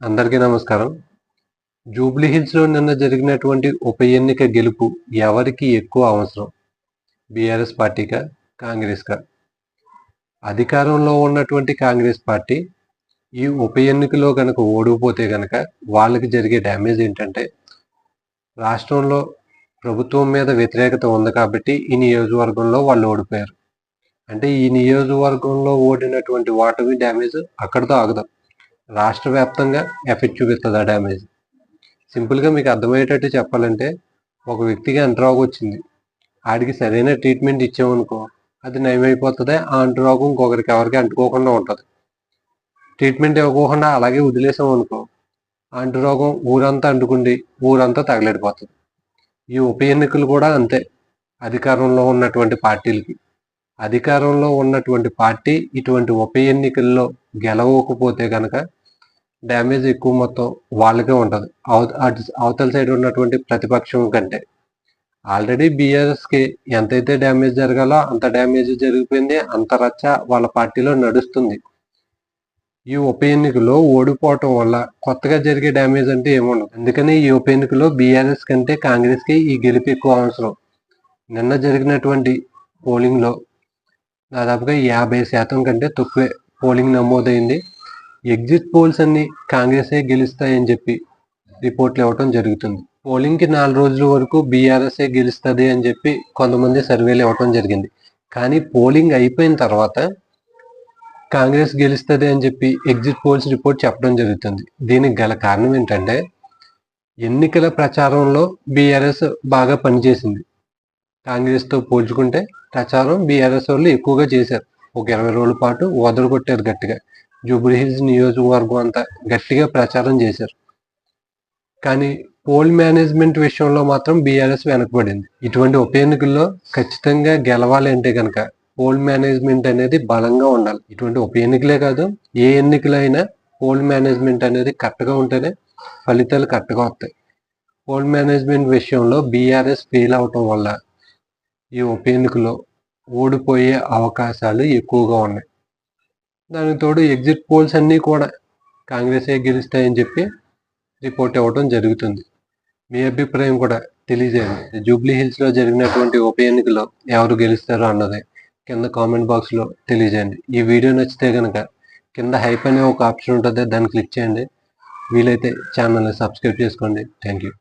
అందరికీ నమస్కారం. జూబ్లీ హిల్స్లో నిన్న జరిగినటువంటి ఉప ఎన్నిక గెలుపు ఎవరికి ఎక్కువ అవసరం? బీఆర్ఎస్ పార్టీగా కాంగ్రెస్గా అధికారంలో ఉన్నటువంటి కాంగ్రెస్ పార్టీ ఈ ఉప ఎన్నికలో కనుక ఓడిపోతే కనుక వాళ్ళకి జరిగే డ్యామేజ్ ఏంటంటే రాష్ట్రంలో ప్రభుత్వం మీద వ్యతిరేకత ఉంది కాబట్టి ఈ నియోజకవర్గంలో వాళ్ళు ఓడిపోయారు. అంటే ఈ నియోజకవర్గంలో ఓడినటువంటి ఓటమి డ్యామేజ్ అక్కడితో ఆగదు. రాష్ట్ర వ్యాప్తంగా ఎఫెక్ట్ చూపిస్తుంది ఆ డ్యామేజ్? సింపుల్గా మీకు అర్థమయ్యేటట్టు చెప్పాలంటే ఒక వ్యక్తికి అంటరాగు వచ్చింది. ఆడికి సరైన ట్రీట్మెంట్ ఇచ్చామనుకో అది నయమైపోతుంది ఆ అంటురోగం ఇంకొకరికి ఎవరికి అంటుకోకుండా ఉంటుంది. ట్రీట్మెంట్ ఇవ్వకుండా అలాగే వదిలేసాం అనుకో అంటురోగం ఊరంతా అంటుకుండి ఊరంతా తగలడిపోతుంది. ఈ ఉప ఎన్నికలు కూడా అంతే అధికారంలో ఉన్నటువంటి పార్టీలకి. అధికారంలో ఉన్నటువంటి పార్టీ ఇటువంటి ఉప ఎన్నికల్లో గెలవకపోతే కనుక డ్యామేజ్ ఎక్కువ మొత్తం వాళ్ళకే ఉంటుంది. అవతల సైడ్ ఉన్నటువంటి ప్రతిపక్షం కంటే. ఆల్రెడీ బీఆర్ఎస్కి ఎంతైతే డ్యామేజ్ జరగాలో అంత డ్యామేజ్ జరిగిపోయింది అంత రచ్చ వాళ్ళ పార్టీలో నడుస్తుంది. ఈ ఉప ఎన్నికలో ఓడిపోవటం వల్ల కొత్తగా జరిగే డ్యామేజ్ అంటే ఏముండదు. అందుకని ఈ ఉప ఎన్నికలో బీఆర్ఎస్ కంటే కాంగ్రెస్కి ఈ గెలుపు ఎక్కువ అవసరం. నిన్న జరిగినటువంటి పోలింగ్లో దాదాపుగా యాభై శాతం కంటే తక్కువే పోలింగ్ నమోదైంది. ఎగ్జిట్ పోల్స్ అన్ని కాంగ్రెసే గెలుస్తాయని చెప్పి రిపోర్ట్లు ఇవ్వటం జరుగుతుంది. పోలింగ్కి నాలుగు రోజుల వరకు బీఆర్ఎస్ఏ గెలుస్తుంది అని చెప్పి కొంతమంది సర్వేలు ఇవ్వటం జరిగింది. కానీ పోలింగ్ అయిపోయిన తర్వాత కాంగ్రెస్ గెలుస్తుంది అని చెప్పి ఎగ్జిట్ పోల్స్ రిపోర్ట్ చెప్పడం జరుగుతుంది. దీనికి గల కారణం ఏంటంటే ఎన్నికల ప్రచారంలో బీఆర్ఎస్ బాగా పనిచేసింది. కాంగ్రెస్తో పోల్చుకుంటే ప్రచారం బీఆర్ఎస్ వాళ్ళు ఎక్కువగా చేశారు. ఒక ఇరవై రోజుల పాటు వదలు కొట్టారు గట్టిగా. జూబ్లీహిల్స్ నియోజకవర్గం అంతా గట్టిగా ప్రచారం చేశారు. కానీ పోల్ మేనేజ్మెంట్ విషయంలో మాత్రం బీఆర్ఎస్ వెనకబడింది. ఇటువంటి ఉప ఎన్నికల్లో ఖచ్చితంగా గెలవాలి అంటే కనుక పోల్ మేనేజ్మెంట్ అనేది బలంగా ఉండాలి. ఇటువంటి ఉప ఎన్నికలే కాదు ఏ ఎన్నికలైనా పోల్ మేనేజ్మెంట్ అనేది కరెక్ట్గా ఉంటేనే ఫలితాలు కరెక్ట్గా వస్తాయి. పోల్ మేనేజ్మెంట్ విషయంలో బీఆర్ఎస్ ఫెయిల్ అవటం వల్ల ఈ ఉప ఎన్నికలో ఓడిపోయే అవకాశాలు ఎక్కువగా ఉన్నాయి. దానికి తోడు ఎగ్జిట్ పోల్స్ అన్నీ కూడా కాంగ్రెసే గెలుస్తాయని చెప్పి రిపోర్ట్ ఇవ్వడం జరుగుతుంది. మీ అభిప్రాయం కూడా తెలియజేయండి. జూబ్లీ హిల్స్లో జరిగినటువంటి ఉప ఎన్నికలో ఎవరు గెలుస్తారో అన్నది కింద కామెంట్ బాక్స్లో తెలియజేయండి. ఈ వీడియో నచ్చితే కనుక కింద హైప్ అనే ఒక ఆప్షన్ ఉంటుంది దాన్ని క్లిక్ చేయండి. వీలైతే ఛానల్ని సబ్స్క్రైబ్ చేసుకోండి. Thank you